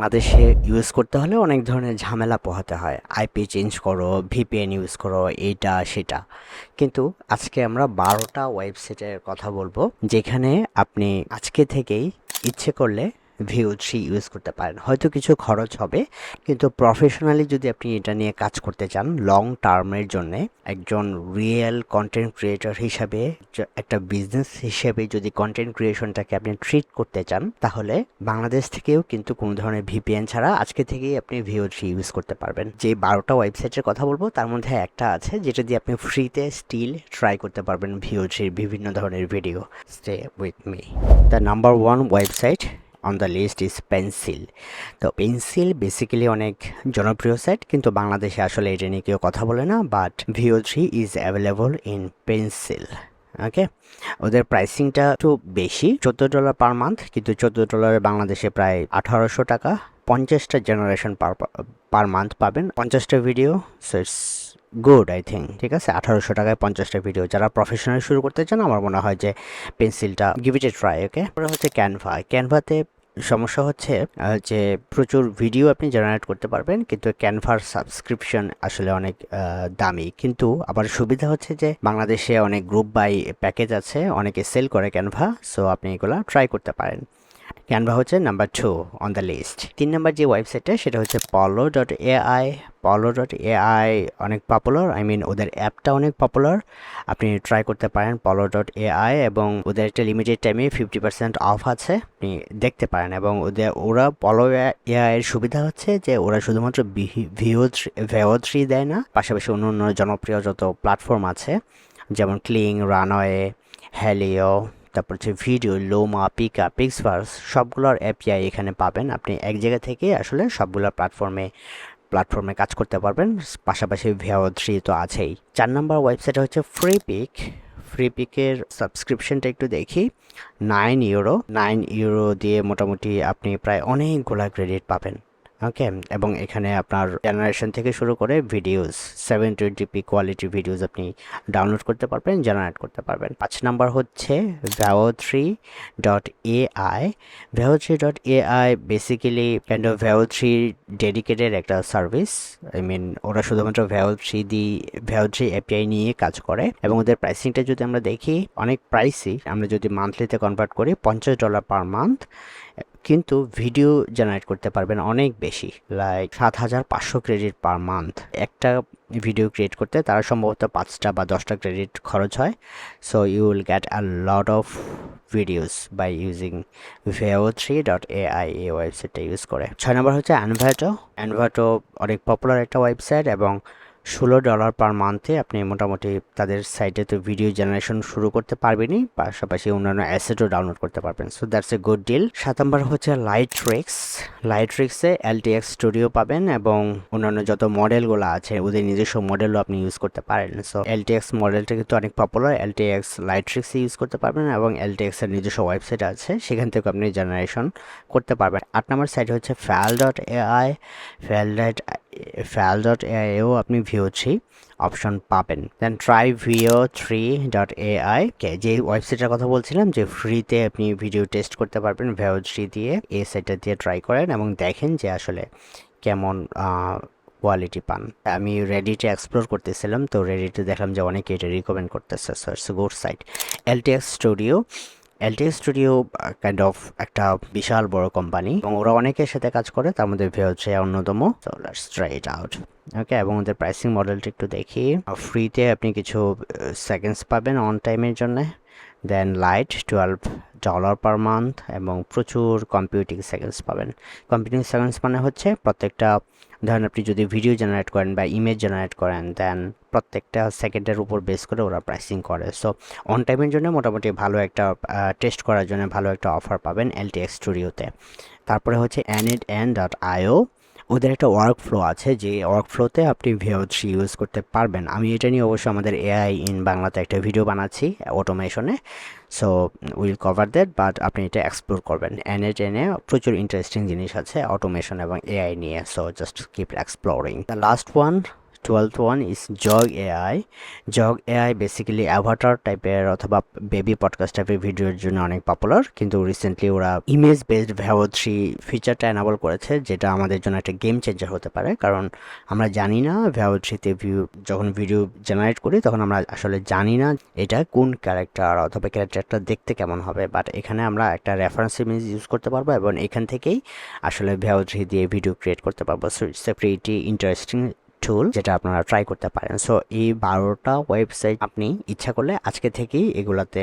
বাংলাদেশে ইউজ করতে হলে অনেক ধরনের ঝামেলা পোহাতে হয়। আইপি চেঞ্জ করো ভিপিএন ইউজ করো, এইটা, সেটা। কিন্তু আজকে আমরা বারোটা ওয়েবসাইটের কথা বলব, যেখানে আপনি আজকে থেকেই ইচ্ছে করলে ভিউ থ্রি ইউজ করতে পারেন। হয়তো কিছু খরচ হবে, কিন্তু প্রফেশনালি যদি আপনি এটা নিয়ে কাজ করতে চান লং টার্মের জন্য, একজন রিয়েল কন্টেন্ট ক্রিয়েটর হিসাবে একটা বিজনেস হিসেবে যদি কন্টেন্ট ক্রিয়েশনটাকে আপনি ট্রিট করতে চান, তাহলে বাংলাদেশ থেকেও কিন্তু কোনো ধরনের ভিপিএন ছাড়া আজকে থেকেই আপনি ভিও থ্রি ইউজ করতে পারবেন। যে বারোটা ওয়েবসাইটের কথা বলব, তার মধ্যে একটা আছে, যেটা দিয়ে আপনি ফ্রিতে স্টিল ট্রাই করতে পারবেন ভিও থ্রির বিভিন্ন ধরনের video stay with me the number one website on the list is pencil তো পেন্সিল বেসিক্যালি অনেক জনপ্রিয় সাইট কিন্তু বাংলাদেশে আসলে এটা নিয়ে কেউ কথা বলে না but Veo three is available in pencil okay ওদের প্রাইসিংটা একটু বেশি, চোদ্দ ডলার পার মান্থ কিন্তু চোদ্দ ডলারে বাংলাদেশে প্রায় আঠারোশো টাকা, পঞ্চাশটা জেনারেশন পার পার মান্থ পাবেন। পঞ্চাশটা video so it's good I think ঠিক আছে? আঠারোশো টাকায় পঞ্চাশটা ভিডিও যারা প্রফেশনাল শুরু করতে চান, আমার মনে হয় যে পেন্সিলটা গিভ ট্রাই ওকে তারপরে হচ্ছে ক্যানভা ক্যানভাতে সমস্যা হচ্ছে যে প্রচুর ভিডিও আপনি জেনারেট করতে পারবেন, কিন্তু ক্যানভার সাবস্ক্রিপশন আসলে অনেক দামি। কিন্তু আবার সুবিধা হচ্ছে যে বাংলাদেশে অনেক গ্রুপ বাই প্যাকেজ আছে, অনেকে সেল করে ক্যানভা সো আপনি এগুলা ট্রাই করতে পারেন। ক্যানভা হচ্ছে number two on the list তিন নাম্বার যে ওয়েবসাইটটা সেটা হচ্ছে Pollo dot AI Pollo dot AI অনেক পপুলার আই মিন ওদের অ্যাপটা অনেক পপুলার আপনি ট্রাই করতে পারেন পলো ডট এআই এবং ওদের একটা লিমিটেড টাইমে ফিফটি পার্সেন্ট অফ আছে, আপনি দেখতে পারেন এবং ওদের, ওরা পলো এআই এর সুবিধা হচ্ছে যে ওরা শুধুমাত্র ভিও ভেও থ্রি দেয় না, পাশাপাশি অন্য অন্য জনপ্রিয় যত প্ল্যাটফর্ম আছে, যেমন ক্লিং রানওয়ে হ্যালিও তারপর হচ্ছে ভিডিও লোমা পিকা পিক্সভার্স সবগুলোর অ্যাপিআই এখানে পাবেন। আপনি এক জায়গা থেকে আসলে সবগুলো প্ল্যাটফর্মে প্ল্যাটফর্মে কাজ করতে পারবেন। পাশাপাশি ভিও থ্রি তো আছেই। চার নম্বর ওয়েবসাইট হচ্ছে ফ্রি পিক ফ্রি পিকের সাবস্ক্রিপশনটা একটু দেখি। নাইন ইউরো নাইন ইউরো দিয়ে মোটামুটি আপনি প্রায় অনেকগুলা ক্রেডিট পাবেন। ওকে এবং এখানে আপনার জেনারেশন থেকে শুরু করে videos seven twenty P quality videos আপনি ডাউনলোড করতে পারবেন জেনারেট করতে পারবেন। পাঁচ নাম্বার হচ্ছে Veo three dot AI Veo three dot AI basically kind of Veo three dedicated একটা সার্ভিস আই মিন ওরা শুধুমাত্র Veo three the Veo three API নিয়ে কাজ করে, এবং ওদের প্রাইসিংটা যদি আমরা দেখি, অনেক প্রাইসই আমরা যদি মান্থলিতে কনভার্ট করি, পঞ্চাশ ডলার পার মান্থ কিন্তু ভিডিও জেনারেট করতে পারবেন অনেক বেশি লাইক সাত হাজার পাঁচশো ক্রেডিট পার মান্থ একটা ভিডিও ক্রিয়েট করতে তারা সম্ভবত পাঁচটা বা দশটা ক্রেডিট খরচ হয়। So you will get a lot of videos by using Veo three dot A I এই ওয়েবসাইটটা ইউজ করে। ছয় নম্বর হচ্ছে অ্যানভাটো অ্যানভাটো অনেক পপুলার একটা ওয়েবসাইট এবং ষোলো ডলার পার মান্থে আপনি মোটামুটি তাদের সাইটে তো ভিডিও জেনারেশন শুরু করতে পারবেনই, পাশাপাশি অন্যান্য অ্যাসেটও ডাউনলোড করতে পারবেন। So that's a good deal সাত নম্বর হচ্ছে লাইট্রিক্স লাইট্রিক্সে এলটিএক্স স্টুডিও পাবেন এবং অন্যান্য যত মডেলগুলো আছে, ওদের নিজস্ব মডেলও আপনি ইউজ করতে পারেন। সো এলটিএক্স মডেলটা কিন্তু অনেক পপুলার এলটিএক্স লাইট্রিক্সে ইউজ করতে পারবেন এবং এলটিএক্স এর নিজস্ব ওয়েবসাইট আছে, সেখান থেকে আপনি জেনারেশন করতে পারবেন। আট নম্বর সাইট হচ্ছে fal dot AI fal dot fal dot এআইও আপনি ভিও থ্রি অপশন পাবেন then try Veo three dot AI যে ওয়েবসাইটের কথা বলছিলাম, যে ফ্রিতে আপনি ভিডিও টেস্ট করতে পারবেন ভিও থ্রি দিয়ে এই সাইটটা দিয়ে ট্রাই করেন এবং দেখেন যে আসলে কেমন কোয়ালিটি পান। আমি রেডিটে এক্সপ্লোর করতেছিলাম, তো রেডিটে দেখলাম যে অনেকে এটা রিকমেন্ড করতেছে so it's good site LTX studio LTX studio kind of একটা বিশাল বড় কোম্পানি এবং ওরা অনেকের সাথে কাজ করে, তার মধ্যে ভি হচ্ছে অন্যতম। সো লেটস আউট ওকে এবং ওদের প্রাইসিং মডেলটা একটু দেখি। ফ্রিতে আপনি কিছু সেকেন্ডস পাবেন অন টাইমের জন্য। Then light twelve dollar per month এবং প্রচুর কম্পিউটিং সেকেন্ডস পাবেন। কম্পিউটিং সেকেন্ডস মানে হচ্ছে প্রত্যেকটা ধরেন আপনি যদি ভিডিও জেনারেট করেন বা ইমেজ জেনারেট করেন দেন প্রত্যেকটা সেকেন্ডের উপর বেস করে ওরা প্রাইসিং করে। সো অন টাইমের জন্য মোটামুটি ভালো একটা টেস্ট করার জন্য ভালো একটা অফার পাবেন এলটিএক্স স্টুডিওতে তারপরে হচ্ছে অ্যানিড এন ডট আইও ওদের একটা ওয়ার্ক ফ্লো আছে যে ওয়ার্ক ফ্লোতে আপনি ভিও থ্রি ইউজ করতে পারবেন। আমি এটা নিয়ে অবশ্যই আমাদের এআই ইন বাংলাতে একটা ভিডিও বানাচ্ছি অটোমেশনে so will cover that but আপনি এটা এক্সপ্লোর করবেন। এনএ টেনে প্রচুর ইন্টারেস্টিং জিনিস আছে অটোমেশন এবং এআই নিয়ে so just keep exploring the last one twelfth one is jog AI jog AI basically avatar টাইপের অথবা বেবি পডকাস্ট টাইপের ভিডিওর জন্য অনেক পপুলার কিন্তু রিসেন্টলি ওরা ইমেজ বেসড ভ্যাও থ্রি ফিচারটা এনাবল করেছে, যেটা আমাদের জন্য একটা গেম চেঞ্জার হতে পারে। কারণ আমরা জানি না ভ্যাও থ্রিতে ভিউ যখন ভিডিও জেনারেট করি, তখন আমরা আসলে জানি না এটা কোন ক্যারেক্টার অথবা ক্যারেক্টারটা দেখতে কেমন হবে। বাট এখানে আমরা একটা রেফারেন্স ইমেজ ইউজ করতে পারব এবং এখান থেকেই আসলে ভ্যাও থ্রি দিয়ে ভিডিও ক্রিয়েট করতে পারব। So it's a interesting tool যেটা আপনারা ট্রাই করতে পারেন। সো এই বারোটা ওয়েবসাইট আপনি ইচ্ছা করলে আজকে থেকেই এগুলাতে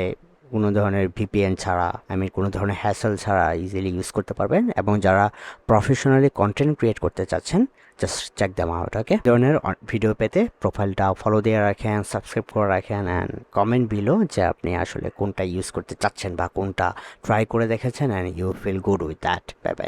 কোনো ধরনের ভিপিএন ছাড়া আই মিন কোনো ধরনের হ্যাসেল ছাড়া ইজিলি ইউজ করতে পারবেন এবং যারা প্রফেশনালি কন্টেন্ট ক্রিয়েট করতে চাচ্ছেন জাস্ট চেক দেম আউট ধরনের ভিডিও পেতে প্রোফাইলটা ফলো দিয়ে রাখেন সাবস্ক্রাইব করে রাখেন অ্যান্ড কমেন্ট বিলো যে আপনি আসলে কোনটা ইউজ করতে চাচ্ছেন বা কোনটা ট্রাই করে দেখেছেন and you feel good with that bye bye